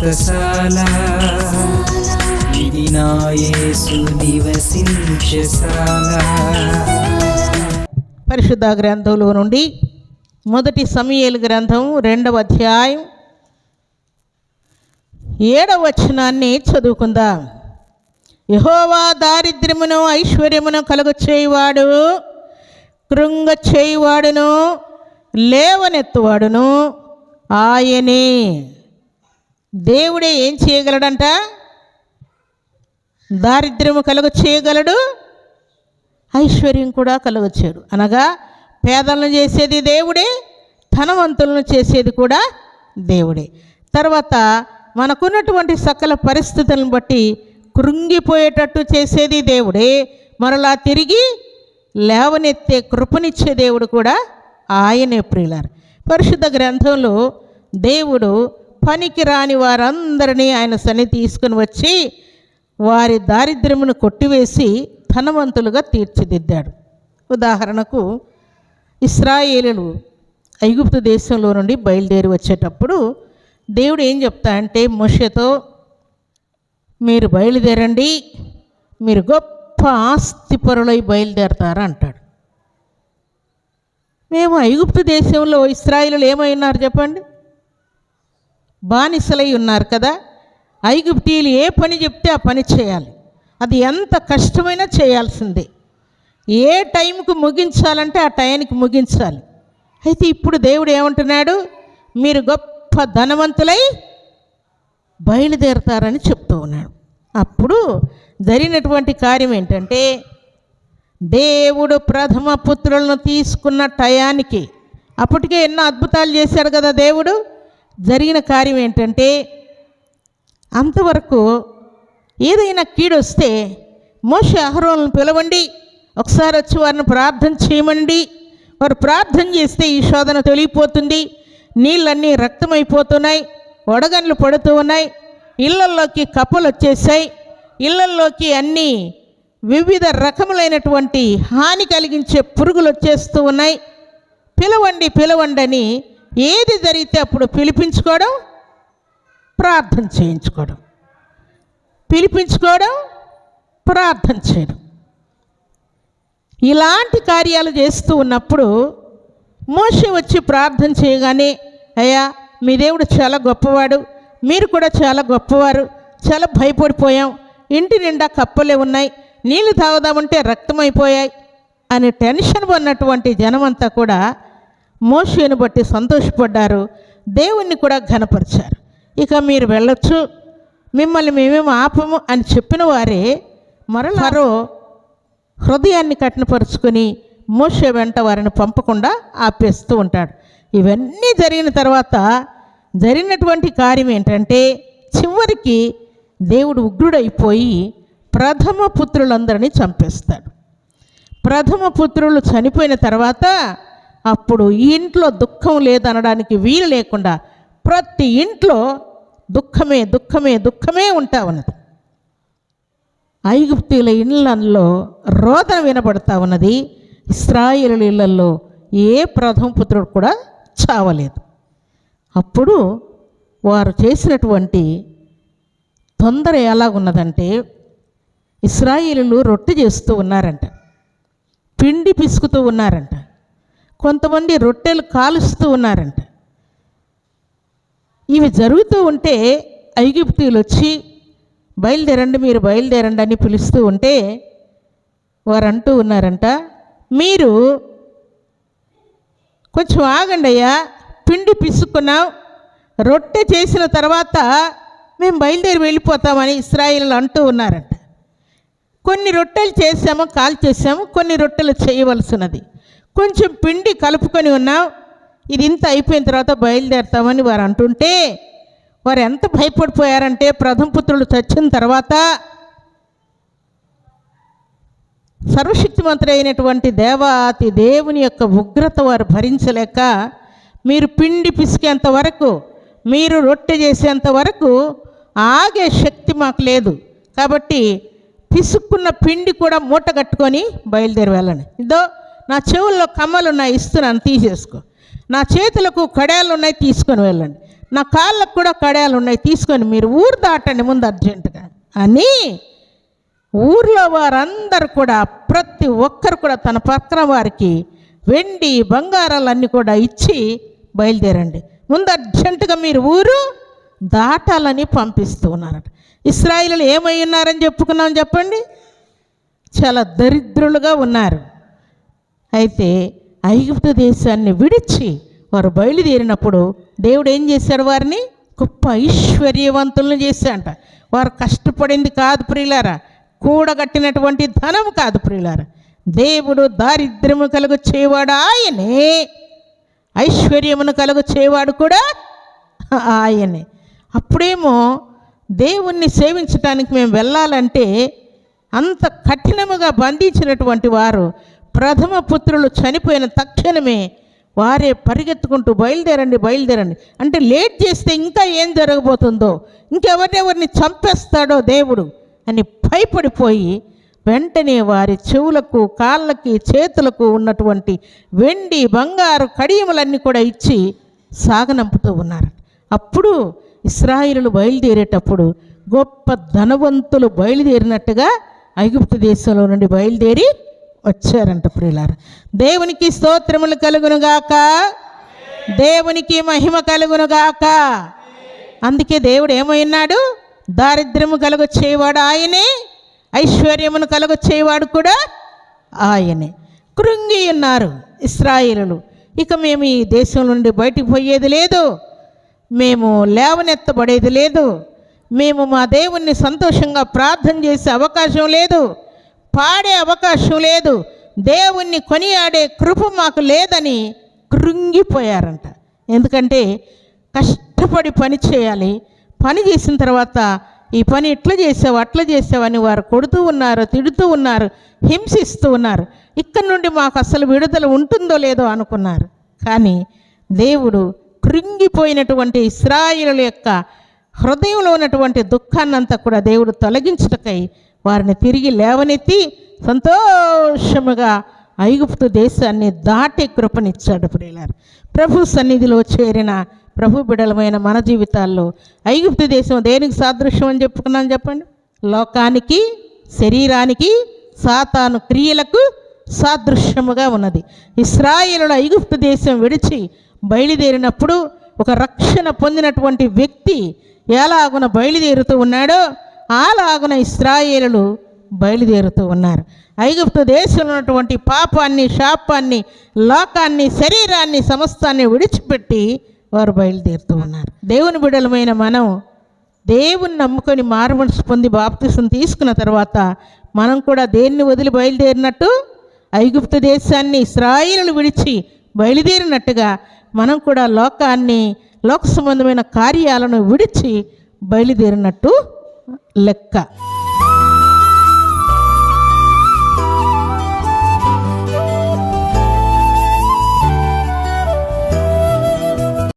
వ్రతశాల ఇది నివసించశాల పరిశుద్ధ గ్రంథంలో నుండి మొదటి సమయలు గ్రంథం రెండవ అధ్యాయం ఏడవ వచనాన్ని చదువుకుందాం. యహోవా దారిద్ర్యమును ఐశ్వర్యమును కలుగ చేయువాడు కృంగ చేయువాడును లేవనెత్తువాడును. ఆయనే. దేవుడే ఏం చేయగలడంట? దారిద్ర్యము కలుగ చేయగలడు? ఐశ్వర్యం కూడా కలుగచ్చాడు అనగా పేదలను చేసేది దేవుడే ధనవంతులను చేసేది కూడా దేవుడే. తర్వాత మనకున్నటువంటి సకల పరిస్థితులను బట్టి కృంగిపోయేటట్టు చేసేది దేవుడే. మరలా తిరిగి లేవనెత్తే కృపనిచ్చే దేవుడు కూడా ఆయనే ప్రియులారు. పరిశుద్ధ గ్రంథంలో దేవుడు పనికి రాని వారందరినీ ఆయన సన్ని తీసుకుని వచ్చి వారి దారిద్ర్యమును కొట్టివేసి ధనవంతులుగా తీర్చిదిద్దాడు. ఉదాహరణకు ఇస్రాయేలులు ఐగుప్తు దేశంలో నుండి బయలుదేరి వచ్చేటప్పుడు దేవుడు ఏం చెప్తా అంటే మోషతో మీరు బయలుదేరండి మీరు గొప్ప ఆస్తిపరులై బయలుదేరతారా? అంటాడు. మేము ఐగుప్తు దేశంలో ఇస్రాయిలు ఏమైనారు చెప్పండి? బానిసలై ఉన్నారు కదా? ఐగుప్తీయులు ఏ పని చెప్తే ఆ పని చేయాలి. అది ఎంత కష్టమైనా చేయాల్సిందే. ఏ టైంకు ముగించాలంటే ఆ టైంకి ముగించాలి. అయితే ఇప్పుడు దేవుడు ఏమంటున్నాడు? మీరు గొప్ప ధనవంతులై బయలుదేరతారని చెప్తూ ఉన్నాడు. అప్పుడు జరిగినటువంటి కార్యం ఏంటంటే దేవుడు ప్రథమ పుత్రులను తీసుకున్న టయానికి అప్పటికే ఎన్నో అద్భుతాలు చేశాడు కదా దేవుడు? జరిగిన కార్యం ఏంటంటే అంతవరకు ఏదైనా కీడొస్తే మోష అహరోలను పిలవండి ఒకసారి వచ్చి వారిని ప్రార్థన చేయమండి. వారు ప్రార్థన చేస్తే ఈ శోధన తొలిగిపోతుంది. నీళ్ళన్నీ రక్తమైపోతున్నాయి వడగండ్లు పడుతూ ఉన్నాయి ఇళ్ళల్లోకి కప్పలు వచ్చేసాయి ఇళ్ళల్లోకి అన్నీ వివిధ రకములైనటువంటి హాని కలిగించే పురుగులు వచ్చేస్తూ ఉన్నాయి. పిలవండి పిలవండి అని ఏది జరిగితే అప్పుడు పిలిపించుకోవడం ప్రార్థన చేయించుకోవడం. పిలిపించుకోవడం ప్రార్థన చేయడం. ఇలాంటి కార్యాలు చేస్తూ ఉన్నప్పుడు మోసే వచ్చి ప్రార్థన చేయగానే అయ్యా మీ దేవుడు చాలా గొప్పవాడు మీరు కూడా చాలా గొప్పవారు చాలా భయపడిపోయాం ఇంటి నిండా కప్పలే ఉన్నాయి నీళ్ళు తాగుదామంటే రక్తమైపోయాయి అని టెన్షన్ ఉన్నటువంటి జనమంతా కూడా మోషేను బట్టి సంతోషపడ్డారు. దేవుణ్ణి కూడా ఘనపరిచారు. ఇక మీరు వెళ్ళొచ్చు. మిమ్మల్ని మేమేం ఆపము అని చెప్పిన వారే మరో హృదయాన్ని కఠినపరుచుకొని మోషే వెంట వారిని పంపకుండా ఆపేస్తూ ఉంటాడు. ఇవన్నీ జరిగిన తర్వాత జరిగినటువంటి కార్యం ఏంటంటే చివరికి దేవుడు ఉగ్రుడైపోయి ప్రథమ పుత్రులందరినీ చంపేస్తాడు. ప్రథమ పుత్రులు చనిపోయిన తర్వాత అప్పుడు ఈ ఇంట్లో దుఃఖం లేదనడానికి వీలు లేకుండా ప్రతి ఇంట్లో దుఃఖమే దుఃఖమే దుఃఖమే ఉంటా ఉన్నది. ఐగుప్తీయుల ఇళ్ళల్లో రోదన వినబడతా ఉన్నది. ఇస్రాయిల ఇళ్ళలో ఏ ప్రథమ పుత్రుడు కూడా చావలేదు. అప్పుడు వారు చేసినటువంటి తొందర ఎలాగున్నదంటే ఇస్రాయిలు రొట్టె చేస్తూ ఉన్నారంట. పిండి పిసుకుతూ ఉన్నారంట. కొంతమంది రొట్టెలు కాలుస్తూ ఉన్నారంట. ఇవి జరుగుతూ ఉంటే ఐగుప్తీయులు వచ్చి బయలుదేరండి మీరు బయలుదేరండి అని పిలుస్తూ ఉంటే వారు అంటూ ఉన్నారంట మీరు కొంచెం ఆగండి అయ్యా పిండి పిసుక్కున్నాం రొట్టె చేసిన తర్వాత మేము బయలుదేరి వెళ్ళిపోతామని ఇస్రాయిల్ అంటూ ఉన్నారంట. కొన్ని రొట్టెలు చేసాము కాల్ చేసాము కొన్ని రొట్టెలు చేయవలసినది. కొంచెం పిండి కలుపుకొని ఉన్నాం. ఇది ఇంత అయిపోయిన తర్వాత బయలుదేరుతామని వారు అంటుంటే వారు ఎంత భయపడిపోయారంటే ప్రథమ పుత్రులు చచ్చిన తర్వాత సర్వశక్తిమంతుడు అయినటువంటి దేవాతి దేవుని యొక్క ఉగ్రత వారు భరించలేక మీరు పిండి పిసికేంత వరకు మీరు రొట్టె చేసేంత వరకు ఆగే శక్తి మాకు లేదు. కాబట్టి పిసుక్కున్న పిండి కూడా మూట కట్టుకొని బయలుదేరి వెళ్ళండి. ఇదో నా చెవుల్లో కమ్మలు ఉన్నాయి ఇస్తున్నాను తీసేసుకో. నా చేతులకు కడాయాలు ఉన్నాయి తీసుకొని వెళ్ళండి. నా కాళ్ళకు కూడా కడాయాలు ఉన్నాయి తీసుకొని మీరు ఊరు దాటండి ముందు అర్జెంటుగా. అని ఊర్లో వారందరూ కూడా ప్రతి ఒక్కరు కూడా తన పక్కన వారికి వెండి బంగారాలన్నీ కూడా ఇచ్చి బయలుదేరండి. ముందు అర్జెంటుగా మీరు ఊరు దాటాలని పంపిస్తూ ఉన్నారట. ఇస్రాయిలు ఏమై ఉన్నారని చెప్పుకున్నాం చెప్పండి? చాలా దరిద్రులుగా ఉన్నారు. అయితే ఐగుప్తు దేశాన్ని విడిచి వారు బయలుదేరినప్పుడు దేవుడు ఏం చేశాడు వారిని? గొప్ప ఐశ్వర్యవంతులను చేశాడంట. వారు కష్టపడింది కాదు ప్రియులారా. కూడగట్టినటువంటి ధనం కాదు ప్రియులారా. దేవుడు దారిద్ర్యము కలుగు చేవాడు ఆయనే. ఐశ్వర్యమును కలుగు చేవాడు కూడా ఆయనే. అప్పుడేమో దేవుణ్ణి సేవించడానికి మేము వెళ్ళాలంటే అంత కఠినముగా బంధించినటువంటి వారు ప్రథమ పుత్రులు చనిపోయిన తక్షణమే వారే పరిగెత్తుకుంటూ బయలుదేరండి బయలుదేరండి. అంటే లేట్ చేస్తే ఇంకా ఏం జరగబోతుందో ఇంకెవరినెవరిని చంపేస్తాడో దేవుడు అని భయపడిపోయి వెంటనే వారి చెవులకు కాళ్ళకి చేతులకు ఉన్నటువంటి వెండి బంగారు కడియములన్నీ కూడా ఇచ్చి సాగనంపుతూ ఉన్నారు. అప్పుడు ఇస్రాయిలు బయలుదేరేటప్పుడు గొప్ప ధనవంతులు బయలుదేరినట్టుగా ఐగుప్తు దేశంలో నుండి బయలుదేరి వచ్చారంట ప్రియులారు. దేవునికి స్తోత్రములు కలుగునుగాక. దేవునికి మహిమ కలుగునుగాక. అందుకే దేవుడు ఏమైనాడు? దారిద్ర్యము కలుగ చేయవాడు ఆయనే. ఐశ్వర్యమును కలుగ చేయవాడు కూడా ఆయనే. కృంగి ఉన్నారు ఇస్రాయిలు ఇక మేము ఈ దేశం నుండి బయటికి పోయేది లేదు. మేము లేవనెత్తబడేది లేదు. మేము మా దేవుణ్ణి సంతోషంగా ప్రార్థన చేసే అవకాశం లేదు. పాడే అవకాశం లేదు. దేవుణ్ణి కొనియాడే కృప మాకు లేదని కృంగిపోయారంట. ఎందుకంటే కష్టపడి పని చేయాలి. పని చేసిన తర్వాత ఈ పని ఇట్లా చేసావు అట్లా చేసావని వారు కొడుతూ ఉన్నారు తిడుతూ ఉన్నారు హింసిస్తూ ఉన్నారు. ఇక్కడ నుండి మాకు అసలు విడుదల ఉంటుందో లేదో అనుకున్నారు. కానీ దేవుడు కృంగిపోయినటువంటి ఇస్రాయిల యొక్క హృదయంలో ఉన్నటువంటి దుఃఖాన్నంతా కూడా దేవుడు తొలగించుటకై వారిని తిరిగి లేవనెత్తి సంతోషముగా ఐగుప్తు దేశాన్ని దాటి కృపనిచ్చాడు ప్రియులారు. ప్రభు సన్నిధిలో చేరిన ప్రభు బిడలమైన మన జీవితాల్లో ఐగుప్తు దేశం దేనికి సాదృశ్యం అని చెప్పుకున్నాం చెప్పండి? లోకానికి శరీరానికి సాతాను క్రియలకు సాదృశ్యముగా ఉన్నది. ఇస్రాయేలుల ఐగుప్తు దేశం విడిచి బయలుదేరినప్పుడు ఒక రక్షణ పొందినటువంటి వ్యక్తి ఎలాగున బయలుదేరుతూ ఉన్నాడో అలాగున ఇస్రాయేలు బయలుదేరుతూ ఉన్నారు. ఐగుప్తు దేశంలో ఉన్నటువంటి పాపాన్ని శాపాన్ని లోకాన్ని శరీరాన్ని సమస్తాన్ని విడిచిపెట్టి వారు బయలుదేరుతూ ఉన్నారు. దేవుని బిడలమైన మనం దేవుని నమ్ముకొని మార్మల్స్ పొంది బాప్తిసం తీసుకున్న తర్వాత మనం కూడా దేన్ని వదిలి బయలుదేరినట్టు? ఐగుప్తు దేశాన్ని ఇస్రాయిలను విడిచి బయలుదేరినట్టుగా మనం కూడా లోకాన్ని లోక సంబంధమైన కార్యాలను విడిచి బయలుదేరినట్టు లెక్క